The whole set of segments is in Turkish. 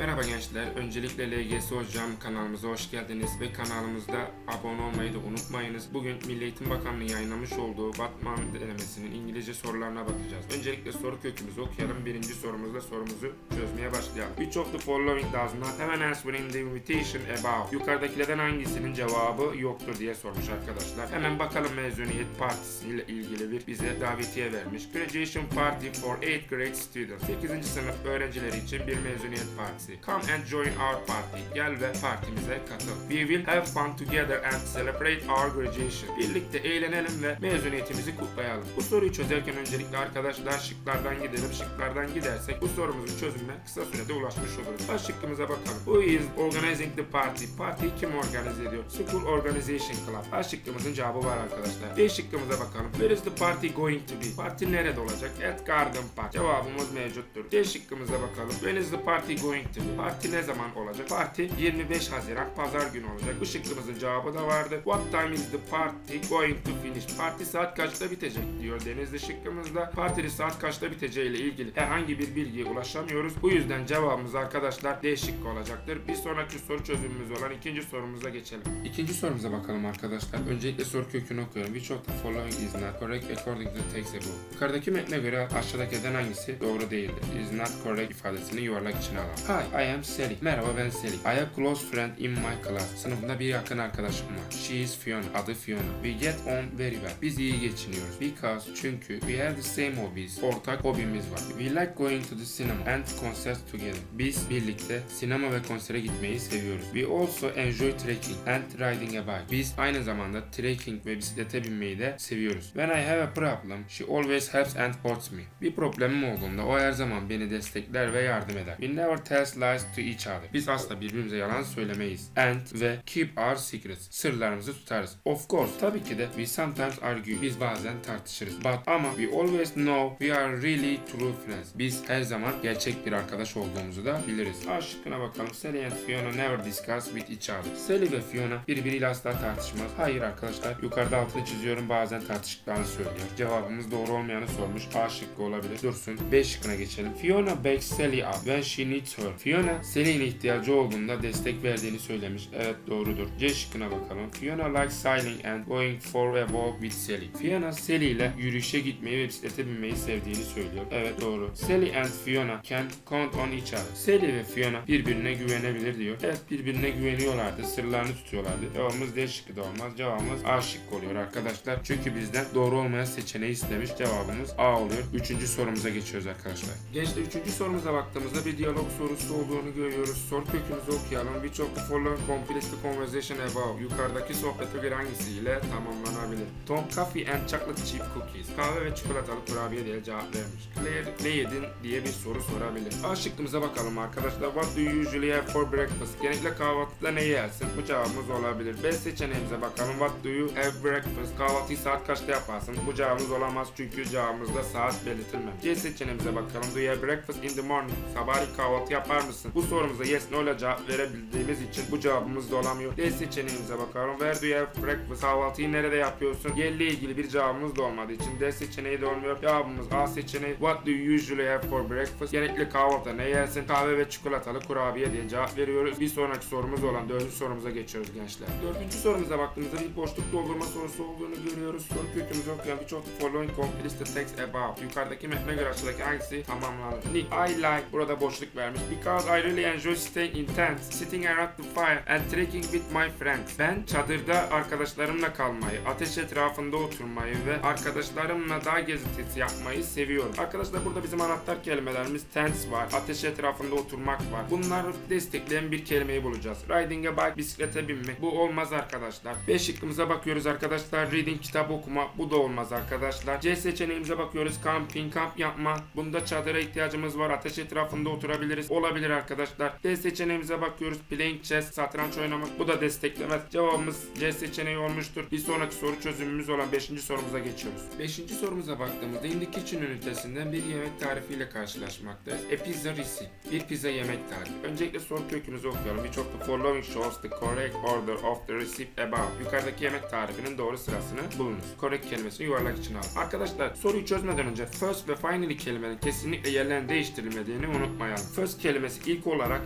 Merhaba gençler. Öncelikle LGS Hocam kanalımıza hoş geldiniz ve kanalımızda abone olmayı da unutmayınız. Bugün Milli Eğitim Bakanlığı yayınlamış olduğu Batman denemesinin İngilizce sorularına bakacağız. Öncelikle soru kökümüzü okuyalım. Birinci sorumuzla sorumuzu çözmeye başlayalım. Which of the following does not have an answer in the invitation above? Yukarıdakilerden hangisinin cevabı yoktur diye sormuş arkadaşlar. Hemen bakalım mezuniyet partisiyle ilgili bir bize davetiye vermiş. Graduation party for 8th grade students. 8. sınıf öğrencileri için bir mezuniyet partisi. Come and join our party. Gel ve partimize katıl. We will have fun together and celebrate our graduation. Birlikte eğlenelim ve mezuniyetimizi kutlayalım. Bu soruyu çözerken öncelikle arkadaşlar şıklardan gidelim. Şıklardan gidersek bu sorumuzun çözümüne kısa sürede ulaşmış oluruz. A şıkkımıza bakalım. Who is organizing the party? Partiyi kim organize ediyor? School Organization Club. A şıkkımızın cevabı var arkadaşlar. B şıkkımıza bakalım. Where is the party going to be? Parti nerede olacak? At Garden Park. Cevabımız mevcuttur. C şıkkımıza bakalım. When is the party going to be? Parti ne zaman olacak? Parti 25 Haziran Pazar günü olacak. Bu şıkkımızın cevabı da vardı. What time is the party going to finish? Parti saat kaçta bitecek diyor Denizli şıkkımızda. Partinin saat kaçta biteceği ile ilgili herhangi bir bilgiye ulaşamıyoruz. Bu yüzden cevabımız arkadaşlar D şıkkı olacaktır. Bir sonraki soru çözümümüz olan ikinci sorumuza geçelim. İkinci sorumuza bakalım arkadaşlar. Öncelikle soru kökünü okuyorum. Which of the following is not correct according to the text above? Yukarıdaki metne göre aşağıdakilerden hangisi doğru değildir? Is not correct ifadesini yuvarlak içine alalım. Hi, I am Sally. Merhaba ben Sally. I have close friend in my class. Sınıfımda bir yakın arkadaşım var. She is Fiona. Adı Fiona. We get on very well. Biz iyi geçiniyoruz. Because çünkü we have the same hobbies. Ortak hobimiz var. We like going to the cinema and concerts together. Biz birlikte sinema ve konsere gitmeyi seviyoruz. We also enjoy trekking and riding a bike. Biz aynı zamanda trekking ve bisiklete binmeyi de seviyoruz. When I have a problem, she always helps and supports me. Bir problemim olduğunda o her zaman beni destekler ve yardım eder. We never tell lies to each other. Biz asla birbirimize yalan söylemeyiz. And ve keep our secrets. Sırlarımızı tutarız. Of course, tabii ki de we sometimes argue. Biz bazen tartışırız. But ama we always know we are really true friends. Biz her zaman gerçek bir arkadaş olduğumuzu da biliriz. A şıkkına bakalım. Sally and Fiona never discuss with each other. Sally ve Fiona birbiriyle asla tartışmaz. Hayır arkadaşlar. Yukarıda altını çiziyorum. Bazen tartıştıklarını söylüyor. Cevabımız doğru olmayanı sormuş. A şıkkı olabilir. Dursun. B şıkkına geçelim. Fiona backs Sally up when she needs her. Fiona Sally'nin ihtiyacı olduğunda destek verdiğini söylemiş. Evet doğrudur. C şıkkına bakalım. Fiona likes cycling and going for a walk with Sally. Fiona Sally ile yürüyüşe gitmeyi ve bisiklete binmeyi sevdiğini söylüyor. Evet doğru. Sally and Fiona can count on each other. Sally ve Fiona birbirine güvenebilir diyor. Evet birbirine güveniyorlardı. Sırlarını tutuyorlardı. Cevabımız D şıkkı da olmaz. Cevabımız A şıkkı oluyor arkadaşlar. Çünkü bizden doğru olmayan seçeneği istemiş. Cevabımız A oluyor. Üçüncü sorumuza geçiyoruz arkadaşlar. Gençler üçüncü sorumuza baktığımızda bir diyalog sorusu olduğunu görüyoruz. Soru kökümüzü okuyalım. Which of the following completes the conversation above? Yukarıdaki sohbete göre hangisiyle tamamlanabilir? Tom coffee and chocolate chip cookies. Kahve ve çikolatalı kurabiye diye cevap vermiş. Claire ne yedin diye bir soru sorabilir. A şıkkımıza bakalım arkadaşlar. What do you usually have for breakfast? Genellikle kahvaltıda ne yersin? Bu cevabımız olabilir. B seçeneğimize bakalım. What do you have breakfast? Kahvaltıyı saat kaçta yaparsın? Bu cevabımız olamaz çünkü cevabımızda saat belirtilmemiş. C seçeneğimize bakalım. Do you have breakfast in the morning? Sabahleyin kahvaltı yapar mısın? Bu sorumuza yes no ile cevap verebildiğimiz için bu cevabımız da olamıyor. D seçeneğimize bakalım. Where do you have breakfast? Kahvaltıyı nerede yapıyorsun? Yerle ilgili bir cevabımız da olmadığı için D seçeneği de olmuyor. Cevabımız A seçeneği. What do you usually have for breakfast? Genellikle kahvaltıda ne yersin? Kahve ve çikolatalı kurabiye diye cevap veriyoruz. Bir sonraki sorumuz olan dördüncü sorumuza geçiyoruz gençler. Dördüncü sorumuza baktığımızda bir boşluk doldurma sorusu olduğunu görüyoruz. Soru kökümüzü okuyan the following completes the text above? Yukarıdaki metne göre aşağıdaki hangisi tamamlanır? Nick, I like burada boşluk vermiş. Because I really enjoy staying in tents, sitting around the fire and trekking with my friends. Ben çadırda arkadaşlarımla kalmayı, ateş etrafında oturmayı ve arkadaşlarımla dağ gezintisi yapmayı seviyorum. Arkadaşlar burada bizim anahtar kelimelerimiz tents var, ateş etrafında oturmak var. Bunları destekleyen bir kelimeyi bulacağız. Riding a bike, bisiklete binmek. Bu olmaz arkadaşlar. B şıkkımıza bakıyoruz arkadaşlar. Reading, kitap okuma. Bu da olmaz arkadaşlar. C seçeneğimize bakıyoruz. Camping, kamp yapma. Bunda çadıra ihtiyacımız var. Ateş etrafında oturabiliriz. Olabilir arkadaşlar. D seçeneğimize bakıyoruz. Playing chess, satranç oynamak. Bu da desteklemez. Cevabımız C seçeneği olmuştur. Bir sonraki soru çözümümüz olan 5. sorumuza geçiyoruz. 5. sorumuza baktığımızda In the Kitchen ünitesinden bir yemek tarifiyle karşılaşmaktayız. A pizza recipe. Bir pizza yemek tarifi. Öncelikle soru kökümüzü okuyalım. Which of the following shows the correct order of the recipe above? Yukarıdaki yemek tarifinin doğru sırasını bulunuz. Correct kelimesini yuvarlak içine alın. Arkadaşlar soruyu çözmeden önce first ve finally kelimenin kesinlikle yerlerini değiştirilmediğini unutmayalım. First kelimesi ilk olarak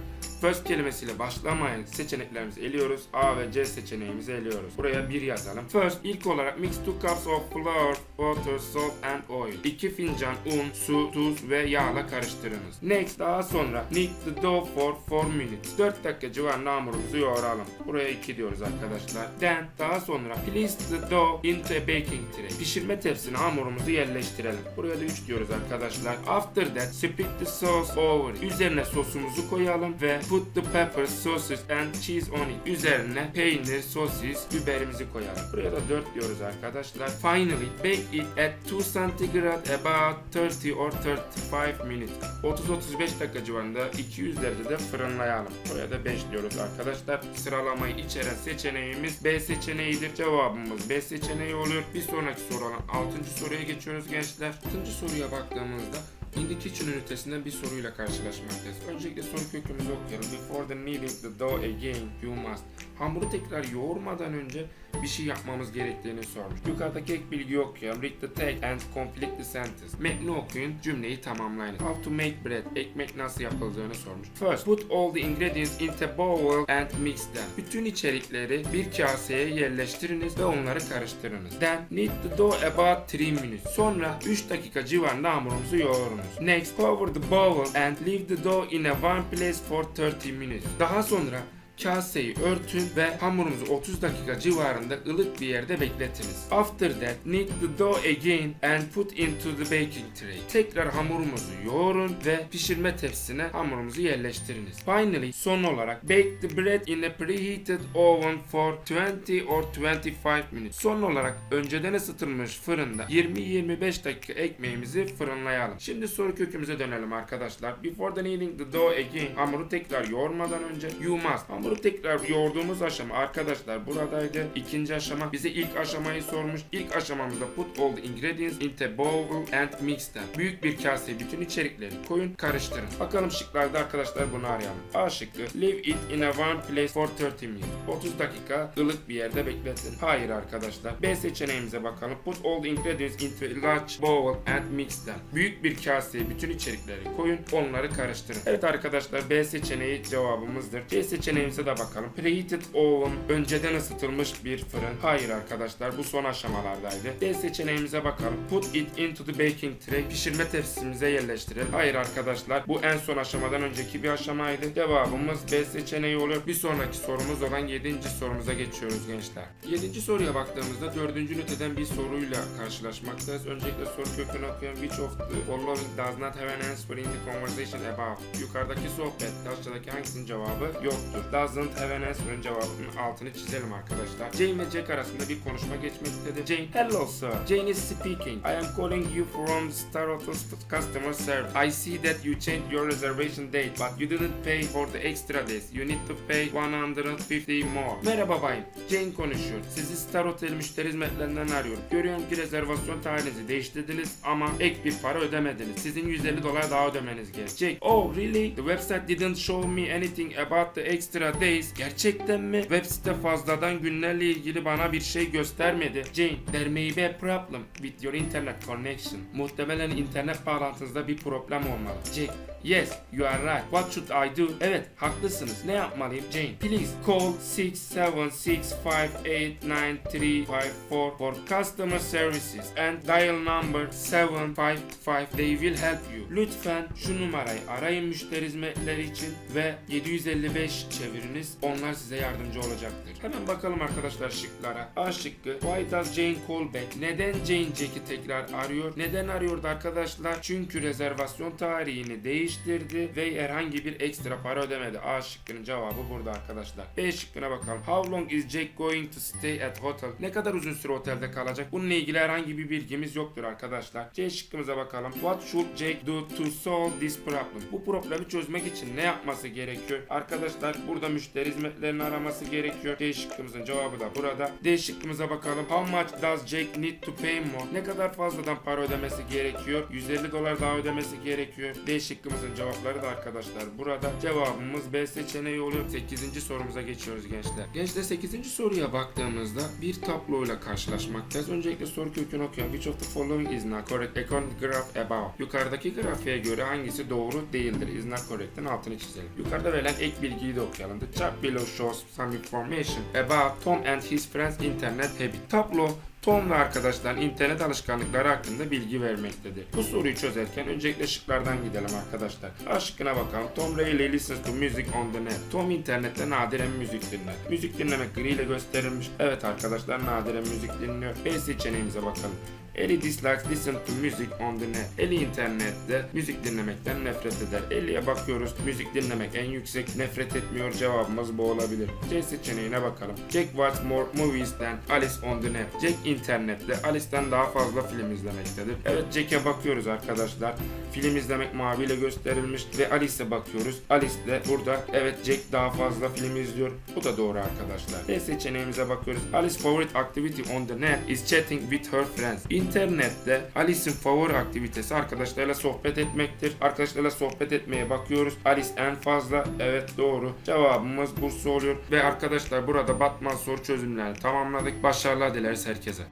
first kelimesiyle başlamayan seçeneklerimizi eliyoruz. A ve C seçeneğimizi eliyoruz. Buraya 1 yazalım. First ilk olarak mix 2 cups of flour, water, salt and oil. 2 fincan un, su, tuz ve yağla karıştırınız. Next daha sonra knead the dough for 4 minutes. 4 dakika civarında hamurumuzu yoğuralım. Buraya 2 diyoruz arkadaşlar. Then daha sonra place the dough into a baking tray. Pişirme tepsine hamurumuzu yerleştirelim. Buraya da 3 diyoruz arkadaşlar. After that split the sauce over. Üzerine sosumuzu koyalım ve put the pepper, sausage and cheese on it. Üzerine peynir, sosis, biberimizi koyalım. Buraya da 4 diyoruz arkadaşlar. Finally bake it at 2 centigrade about 30 or 35 minutes. 30-35 dakika civarında 200 derecede fırınlayalım. Buraya da 5 diyoruz arkadaşlar. Sıralamayı içeren seçeneğimiz B seçeneğidir. Cevabımız B seçeneği oluyor. Bir sonraki soru olan 6. soruya geçiyoruz gençler. 6. soruya baktığımızda In the Kitchen ünitesinden bir soruyla karşılaşmaktayız. Öncelikle soru kökümüzü okuyalım. Before the kneading the dough again, you must. Hamuru tekrar yoğurmadan önce bir şey yapmamız gerektiğini sormuş. Yukarıdaki ek bilgi okuyalım. Read the text and complete the sentence. Metni okuyun, cümleyi tamamlayın. How to make bread. Ekmek nasıl yapıldığını sormuş. First, put all the ingredients into bowl and mix them. Bütün içerikleri bir kaseye yerleştiriniz ve onları karıştırınız. Then, knead the dough about 3 minutes. Sonra 3 dakika civarında hamurumuzu yoğurunuz. Next, cover the bowl and leave the dough in a one place for 30 minutes. Daha sonra kaseyi örtün ve hamurumuzu 30 dakika civarında ılık bir yerde bekletiniz. After that, knead the dough again and put into the baking tray. Tekrar hamurumuzu yoğurun ve pişirme tepsisine hamurumuzu yerleştiriniz. Finally, son olarak bake the bread in a preheated oven for 20 or 25 minutes. Son olarak önceden ısıtılmış fırında 20-25 dakika ekmeğimizi fırınlayalım. Şimdi soru kökümüze dönelim arkadaşlar. Before the kneading the dough again, hamuru tekrar yoğurmadan önce you must Hamuru tekrar yoğurduğumuz aşama arkadaşlar buradaydı. İkinci aşama bize ilk aşamayı sormuş. İlk aşamamızda put all the ingredients into bowl and mix them. Büyük bir kaseye bütün içerikleri koyun karıştırın. Bakalım şıklarda arkadaşlar bunu arayalım. A şıkkı leave it in a one place for 30 minutes. 30 dakika ılık bir yerde bekletin. Hayır arkadaşlar. B seçeneğimize bakalım. Put all the ingredients into a large bowl and mix them. Büyük bir kaseye bütün içerikleri koyun onları karıştırın. Evet arkadaşlar B seçeneği cevabımızdır. C seçeneğimize de bakalım. Preheated oven önceden ısıtılmış bir fırın. Hayır arkadaşlar bu son aşamalardaydı. D seçeneğimize bakalım. Put it into the baking tray. Pişirme tepsimize yerleştirelim. Hayır arkadaşlar bu en son aşamadan önceki bir aşamaydı. Cevabımız B seçeneği oluyor. Bir sonraki sorumuz olan 7. sorumuza geçiyoruz gençler. 7. soruya baktığımızda 4. üniteden bir soruyla karşılaşmaktayız. Öncelikle soru kökünü okuyalım. Which of the following does not have an answer in the conversation above? Yukarıdaki sohbette aşağıdaki hangisinin cevabı yoktur? Doesn't have an cevabının altını çizelim arkadaşlar. Jane ve Jack arasında bir konuşma geçmektedir. Jane, hello sir. Jane is speaking. I am calling you from Star Hotels customer service. I see that you changed your reservation date, but you didn't pay for the extra days. You need to pay 150 more. Merhaba bayım. Jane konuşuyor. Sizi Star Hotel müşteri hizmetlerinden arıyorum. Görüyorum ki rezervasyon tarihinizi değiştirdiniz ama ek bir para ödemediniz. Sizin 150 dolar daha ödemeniz gerekecek. Oh really? The website didn't show me anything about the extra days. Gerçekten mi? Web site fazladan günlerle ilgili bana bir şey göstermedi. Jane, there may be a problem with your internet connection. Muhtemelen internet bağlantınızda bir problem olmalı. Jake, yes, you are right. What should I do? Evet, haklısınız. Ne yapmalıyım? Jane, please call 676589354 for customer services and dial number 755. They will help you. Lütfen şu numarayı arayın müşteri hizmetleri için ve 755 çeviriniz. Onlar size yardımcı olacaktır. Hemen bakalım arkadaşlar şıklara. A şıkkı. Why does Jane call back? Neden Jane Jack'i tekrar arıyor? Neden arıyordu arkadaşlar? Çünkü rezervasyon tarihini değiştirdi ve herhangi bir ekstra para ödemedi. A şıkkının cevabı burada arkadaşlar. B şıkkına bakalım. How long is Jack going to stay at hotel? Ne kadar uzun süre otelde kalacak? Bununla ilgili herhangi bir bilgimiz yoktur arkadaşlar. C şıkkımıza bakalım. What should Jack do to solve this problem? Bu problemi çözmek için ne yapması gerekiyor? Arkadaşlar burada müşteri hizmetlerini araması gerekiyor. D şıkkımızın cevabı da burada. D şıkkımıza bakalım. How much does Jack need to pay more? Ne kadar fazladan para ödemesi gerekiyor? 150 dolar daha ödemesi gerekiyor. D şıkkımızın cevapları da arkadaşlar burada. Cevabımız B seçeneği oluyor. 8. sorumuza geçiyoruz gençler. Gençler 8. soruya baktığımızda bir tabloyla karşılaşmaktayız. Öncelikle soru kökünü okuyalım. Which of the following is not correct according graph above? Yukarıdaki grafiğe göre hangisi doğru değildir? Is not correct'in altını çizelim. Yukarıda verilen ek bilgiyi de okuyalım. The chart below shows some information about Tom and his friends internet habit. Tablo Tom ve arkadaşların internet alışkanlıkları hakkında bilgi vermektedir. Bu soruyu çözerken öncelikle şıklardan gidelim arkadaşlar. A şıkkına bakalım. Tom rarely listens to music on the net. Tom internette nadiren müzik dinler. Müzik dinlemek gri ile gösterilmiş. Evet arkadaşlar nadiren müzik dinliyor. B seçeneğimize bakalım. Ellie dislikes listen to music on the net. Ellie internette müzik dinlemekten nefret eder. Ellie'ye bakıyoruz. Müzik dinlemek en yüksek. Nefret etmiyor. Cevabımız bu olabilir. C seçeneğine bakalım. Jack watches more movies than Alice on the net. Jack internette Alice'den daha fazla film izlemektedir. Evet Jack'e bakıyoruz arkadaşlar. Film izlemek maviyle gösterilmiş ve Alice'e bakıyoruz. Alice de burada evet Jack daha fazla film izliyor. Bu da doğru arkadaşlar. D seçeneğimize bakıyoruz. Alice's favorite activity on the net is chatting with her friends. İnternette Alice'in favori aktivitesi arkadaşlarıyla sohbet etmektir. Arkadaşlarla sohbet etmeye bakıyoruz. Alice en fazla evet doğru. Cevabımız Bursa oluyor. Ve arkadaşlar burada Batman soru çözümlerini tamamladık. Başarılar dileriz herkese.